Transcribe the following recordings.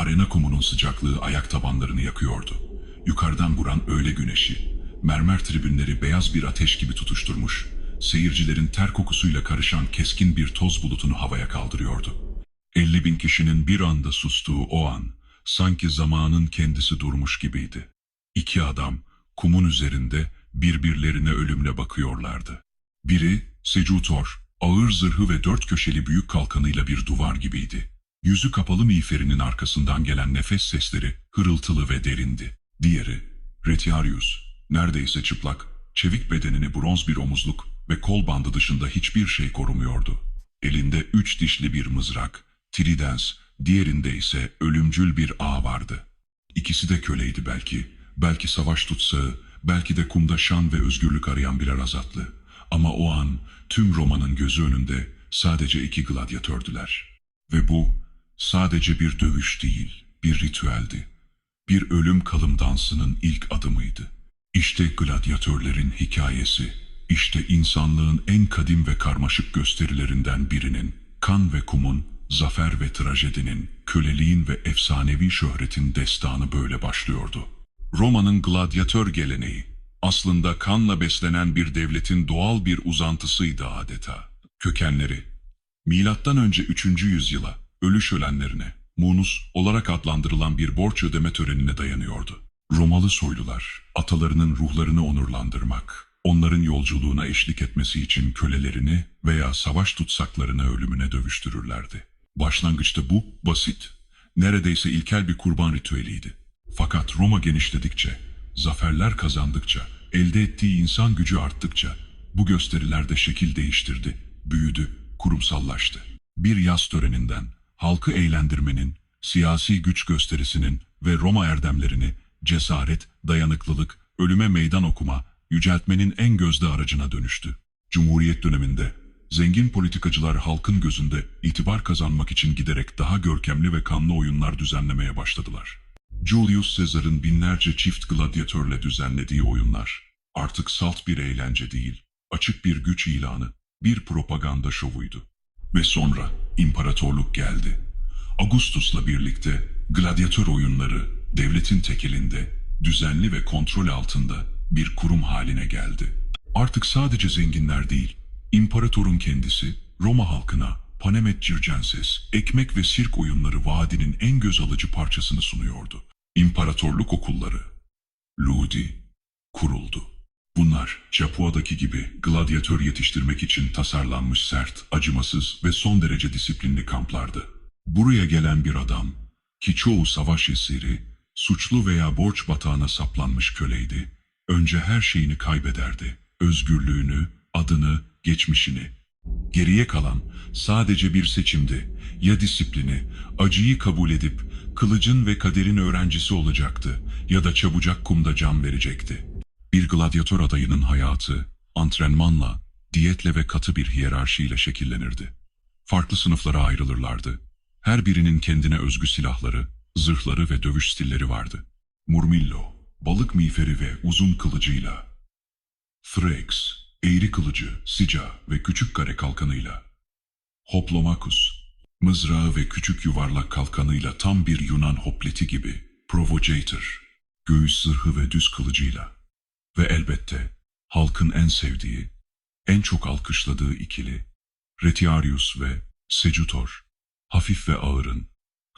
Arena kumunun sıcaklığı ayak tabanlarını yakıyordu. Yukarıdan vuran öğle güneşi, mermer tribünleri beyaz bir ateş gibi tutuşturmuş, seyircilerin ter kokusuyla karışan keskin bir toz bulutunu havaya kaldırıyordu. 50 bin kişinin bir anda sustuğu o an, sanki zamanın kendisi durmuş gibiydi. İki adam, kumun üzerinde birbirlerine ölümle bakıyorlardı. Biri, Secutor, ağır zırhı ve dört köşeli büyük kalkanıyla bir duvar gibiydi. Yüzü kapalı miğferinin arkasından gelen nefes sesleri hırıltılı ve derindi. Diğeri, Retiarius, neredeyse çıplak, çevik bedenini bronz bir omuzluk ve kol bandı dışında hiçbir şey korumuyordu. Elinde üç dişli bir mızrak, tridens, diğerinde ise ölümcül bir ağ vardı. İkisi de köleydi belki, belki savaş tutsağı, belki de kumda şan ve özgürlük arayan birer azatlı. Ama o an tüm Roma'nın gözü önünde sadece iki gladyatördüler. Ve bu sadece bir dövüş değil, bir ritüeldi. Bir ölüm kalım dansının ilk adımıydı. İşte gladyatörlerin hikayesi, işte insanlığın en kadim ve karmaşık gösterilerinden birinin, kan ve kumun, zafer ve trajedinin, köleliğin ve efsanevi şöhretin destanı böyle başlıyordu. Roma'nın gladyatör geleneği, aslında kanla beslenen bir devletin doğal bir uzantısıydı adeta. Kökenleri, Milattan önce 3. yüzyıla ölü şölenlerine, munus olarak adlandırılan bir borç ödeme törenine dayanıyordu. Romalı soylular, atalarının ruhlarını onurlandırmak, onların yolculuğuna eşlik etmesi için kölelerini veya savaş tutsaklarını ölümüne dövüştürürlerdi. Başlangıçta bu basit, neredeyse ilkel bir kurban ritüeliydi. Fakat Roma genişledikçe, zaferler kazandıkça, elde ettiği insan gücü arttıkça bu gösterilerde şekil değiştirdi, büyüdü, kurumsallaştı. Bir yaz töreninden, halkı eğlendirmenin, siyasi güç gösterisinin ve Roma erdemlerini cesaret, dayanıklılık, ölüme meydan okuma, yüceltmenin en gözde aracına dönüştü. Cumhuriyet döneminde zengin politikacılar halkın gözünde itibar kazanmak için giderek daha görkemli ve kanlı oyunlar düzenlemeye başladılar. Julius Caesar'ın binlerce çift gladyatörle düzenlediği oyunlar artık salt bir eğlence değil, açık bir güç ilanı, bir propaganda şovuydu. Ve sonra imparatorluk geldi. Augustus'la birlikte gladyatör oyunları devletin tekelinde, düzenli ve kontrol altında bir kurum haline geldi. Artık sadece zenginler değil, imparatorun kendisi Roma halkına Panem Circenses, ekmek ve sirk oyunları vaadinin en göz alıcı parçasını sunuyordu. İmparatorluk okulları, Ludi, kuruldu. Bunlar Capua'daki gibi gladyatör yetiştirmek için tasarlanmış sert, acımasız ve son derece disiplinli kamplardı. Buraya gelen bir adam ki çoğu savaş esiri, suçlu veya borç batağına saplanmış köleydi, önce her şeyini kaybederdi. Özgürlüğünü, adını, geçmişini. Geriye kalan sadece bir seçimdi. Ya disiplini, acıyı kabul edip kılıcın ve kaderin öğrencisi olacaktı ya da çabucak kumda can verecekti. Bir gladyatör adayının hayatı, antrenmanla, diyetle ve katı bir hiyerarşiyle şekillenirdi. Farklı sınıflara ayrılırlardı. Her birinin kendine özgü silahları, zırhları ve dövüş stilleri vardı. Murmillo, balık miğferi ve uzun kılıcıyla. Thrax, eğri kılıcı, sica ve küçük kare kalkanıyla. Hoplomachus, mızrağı ve küçük yuvarlak kalkanıyla tam bir Yunan hopleti gibi. Provocator, göğüs zırhı ve düz kılıcıyla. Ve elbette halkın en sevdiği, en çok alkışladığı ikili, Retiarius ve Secutor, hafif ve ağırın,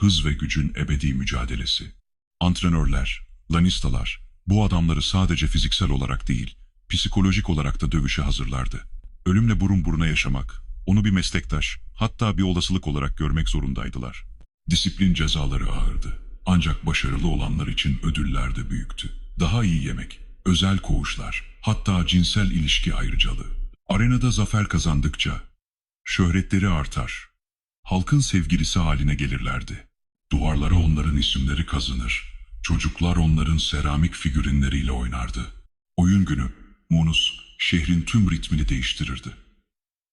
hız ve gücün ebedi mücadelesi. Antrenörler, lanistalar, bu adamları sadece fiziksel olarak değil, psikolojik olarak da dövüşe hazırlardı. Ölümle burun buruna yaşamak, onu bir meslektaş, hatta bir olasılık olarak görmek zorundaydılar. Disiplin cezaları ağırdı. Ancak başarılı olanlar için ödüller de büyüktü. Daha iyi yemek, özel koğuşlar, hatta cinsel ilişki ayrıcalığı. Arenada zafer kazandıkça şöhretleri artar. Halkın sevgilisi haline gelirlerdi. Duvarlara onların isimleri kazınır. Çocuklar onların seramik figürinleriyle oynardı. Oyun günü Munus şehrin tüm ritmini değiştirirdi.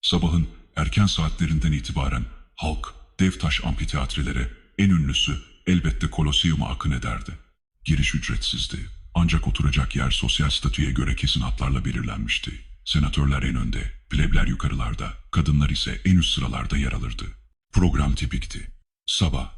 Sabahın erken saatlerinden itibaren halk dev taş amfiteatrelere en ünlüsü elbette Koloseum'a akın ederdi. Giriş ücretsizdi. Ancak oturacak yer sosyal statüye göre kesin hatlarla belirlenmişti. Senatörler en önde, plebler yukarılarda, kadınlar ise en üst sıralarda yer alırdı. Program tipikti. Sabah,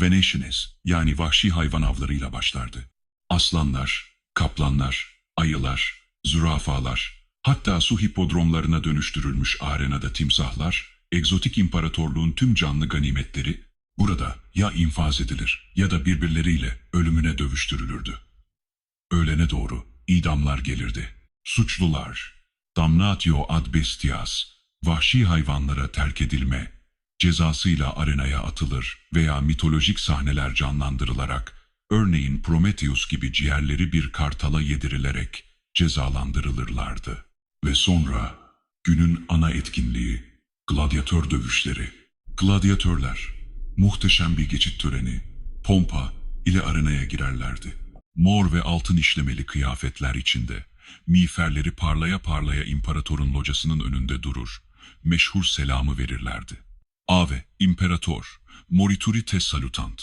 Venations yani vahşi hayvan avlarıyla başlardı. Aslanlar, kaplanlar, ayılar, zürafalar, hatta su hipodromlarına dönüştürülmüş arenada timsahlar, egzotik imparatorluğun tüm canlı ganimetleri burada ya infaz edilir ya da birbirleriyle ölümüne dövüştürülürdü. Öğlene doğru idamlar gelirdi. Suçlular, damnatio ad bestias, vahşi hayvanlara terk edilme, cezasıyla arenaya atılır veya mitolojik sahneler canlandırılarak, örneğin Prometheus gibi ciğerleri bir kartala yedirilerek cezalandırılırlardı. Ve sonra günün ana etkinliği, gladyatör dövüşleri. Gladyatörler, muhteşem bir geçit töreni, pompa ile arenaya girerlerdi. Mor ve altın işlemeli kıyafetler içinde, miğferleri parlaya parlaya imparatorun locasının önünde durur, meşhur selamı verirlerdi. Ave, imperator, morituri te salutant.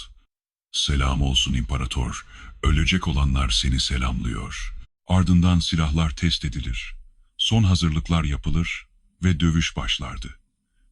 Selam olsun imparator, ölecek olanlar seni selamlıyor. Ardından silahlar test edilir. Son hazırlıklar yapılır ve dövüş başlardı.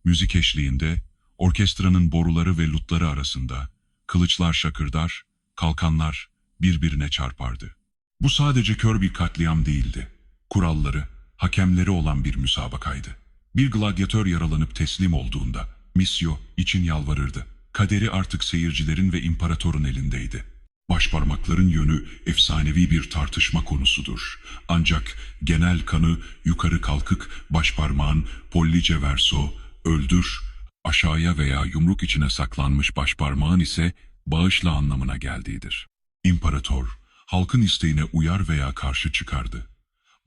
Müzik eşliğinde, orkestranın boruları ve lutları arasında, kılıçlar şakırdar, kalkanlar birbirine çarpardı. Bu sadece kör bir katliam değildi. Kuralları, hakemleri olan bir müsabakaydı. Bir gladyatör yaralanıp teslim olduğunda, Misyo için yalvarırdı. Kaderi artık seyircilerin ve imparatorun elindeydi. Başparmakların yönü efsanevi bir tartışma konusudur. Ancak genel kanı yukarı kalkık başparmağın pollice verso, öldür, aşağıya veya yumruk içine saklanmış başparmağın ise bağışla anlamına geldiğidir. İmparator, halkın isteğine uyar veya karşı çıkardı.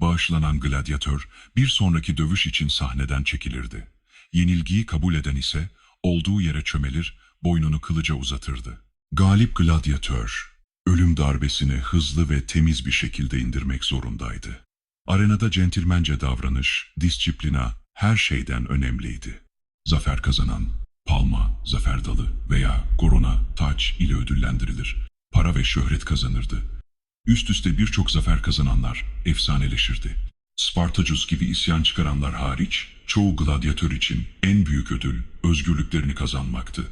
Bağışlanan gladyatör bir sonraki dövüş için sahneden çekilirdi. Yenilgiyi kabul eden ise olduğu yere çömelir, boynunu kılıca uzatırdı. Galip gladyatör, ölüm darbesini hızlı ve temiz bir şekilde indirmek zorundaydı. Arenada centilmence davranış, disiplina her şeyden önemliydi. Zafer kazanan, palma, zafer dalı veya korona, taç ile ödüllendirilir. Para ve şöhret kazanırdı. Üst üste birçok zafer kazananlar efsaneleşirdi. Spartacus gibi isyan çıkaranlar hariç, çoğu gladyatör için en büyük ödül özgürlüklerini kazanmaktı.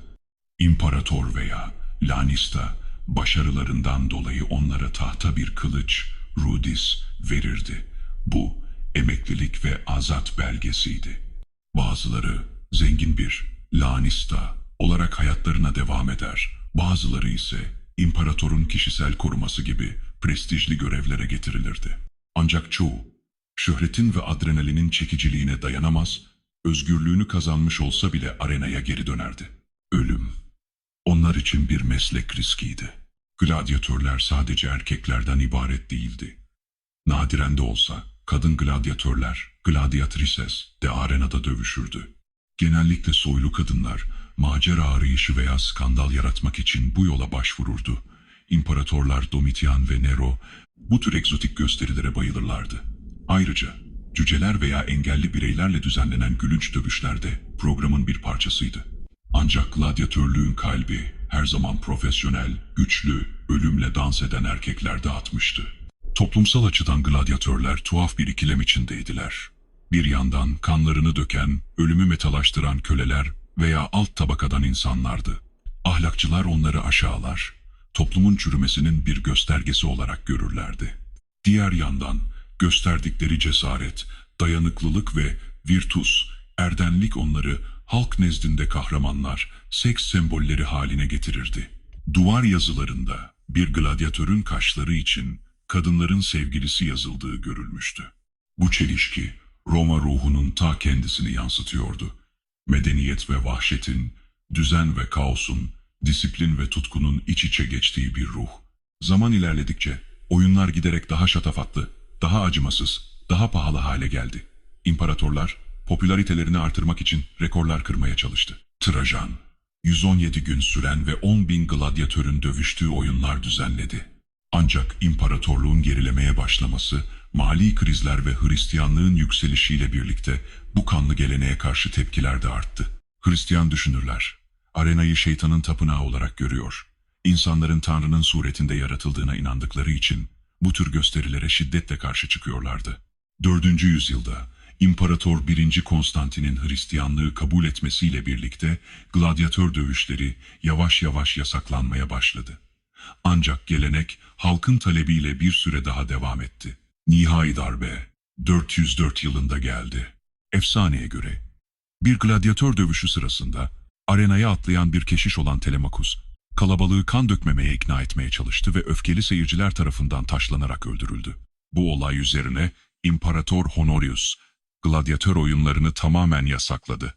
İmparator veya Lanista başarılarından dolayı onlara tahta bir kılıç, rudis, verirdi. Bu emeklilik ve azat belgesiydi. Bazıları zengin bir Lanista olarak hayatlarına devam eder. Bazıları ise imparatorun kişisel koruması gibi prestijli görevlere getirilirdi. Ancak çoğu şöhretin ve adrenalinin çekiciliğine dayanamaz, özgürlüğünü kazanmış olsa bile arenaya geri dönerdi. Ölüm. Onlar için bir meslek riskiydi. Gladyatörler sadece erkeklerden ibaret değildi. Nadiren de olsa kadın gladyatörler, gladiatrices de arenada dövüşürdü. Genellikle soylu kadınlar macera arayışı veya skandal yaratmak için bu yola başvururdu. İmparatorlar Domitian ve Nero bu tür egzotik gösterilere bayılırlardı. Ayrıca cüceler veya engelli bireylerle düzenlenen gülünç dövüşlerde programın bir parçasıydı. Ancak gladyatörlüğün kalbi her zaman profesyonel, güçlü, ölümle dans eden erkeklerde atmıştı. Toplumsal açıdan gladyatörler tuhaf bir ikilem içindeydiler. Bir yandan kanlarını döken, ölümü metalaştıran köleler veya alt tabakadan insanlardı. Ahlakçılar onları aşağılar, toplumun çürümesinin bir göstergesi olarak görürlerdi. Diğer yandan gösterdikleri cesaret, dayanıklılık ve virtus, erdenlik onları halk nezdinde kahramanlar, seks sembolleri haline getirirdi. Duvar yazılarında bir gladyatörün kaşları için kadınların sevgilisi yazıldığı görülmüştü. Bu çelişki Roma ruhunun ta kendisini yansıtıyordu. Medeniyet ve vahşetin, düzen ve kaosun, disiplin ve tutkunun iç içe geçtiği bir ruh. Zaman ilerledikçe oyunlar giderek daha şatafatlı, daha acımasız, daha pahalı hale geldi. İmparatorlar popülaritelerini artırmak için rekorlar kırmaya çalıştı. Trajan, 117 gün süren ve 10 bin gladyatörün dövüştüğü oyunlar düzenledi. Ancak imparatorluğun gerilemeye başlaması, mali krizler ve Hristiyanlığın yükselişiyle birlikte bu kanlı geleneğe karşı tepkiler de arttı. Hristiyan düşünürler, arenayı şeytanın tapınağı olarak görüyor. İnsanların Tanrı'nın suretinde yaratıldığına inandıkları için bu tür gösterilere şiddetle karşı çıkıyorlardı. 4. yüzyılda İmparator 1. Konstantin'in Hristiyanlığı kabul etmesiyle birlikte gladyatör dövüşleri yavaş yavaş yasaklanmaya başladı. Ancak gelenek halkın talebiyle bir süre daha devam etti. Nihai darbe 404 yılında geldi. Efsaneye göre bir gladyatör dövüşü sırasında arenaya atlayan bir keşiş olan Telemakus, kalabalığı kan dökmemeye ikna etmeye çalıştı ve öfkeli seyirciler tarafından taşlanarak öldürüldü. Bu olay üzerine İmparator Honorius, gladyatör oyunlarını tamamen yasakladı.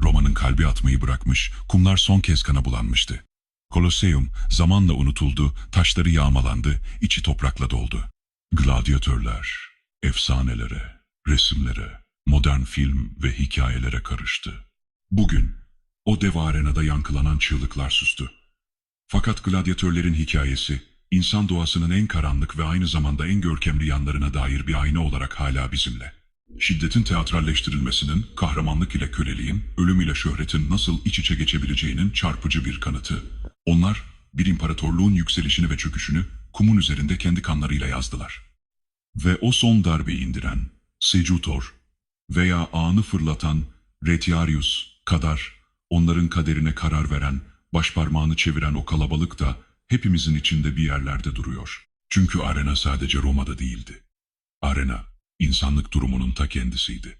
Roma'nın kalbi atmayı bırakmış, kumlar son kez kana bulanmıştı. Kolosseum zamanla unutuldu, taşları yağmalandı, içi toprakla doldu. Gladyatörler, efsanelere, resimlere, modern film ve hikayelere karıştı. Bugün o dev arenada yankılanan çığlıklar sustu. Fakat gladyatörlerin hikayesi, insan doğasının en karanlık ve aynı zamanda en görkemli yanlarına dair bir ayna olarak hala bizimle. Şiddetin teatralleştirilmesinin, kahramanlık ile köleliğin, ölüm ile şöhretin nasıl iç içe geçebileceğinin çarpıcı bir kanıtı. Onlar, bir imparatorluğun yükselişini ve çöküşünü kumun üzerinde kendi kanlarıyla yazdılar. Ve o son darbeyi indiren, Sejutor veya ağını fırlatan Retiarius kadar onların kaderine karar veren, başparmağını çeviren o kalabalık da hepimizin içinde bir yerlerde duruyor. Çünkü arena sadece Roma'da değildi. Arena, insanlık durumunun ta kendisiydi.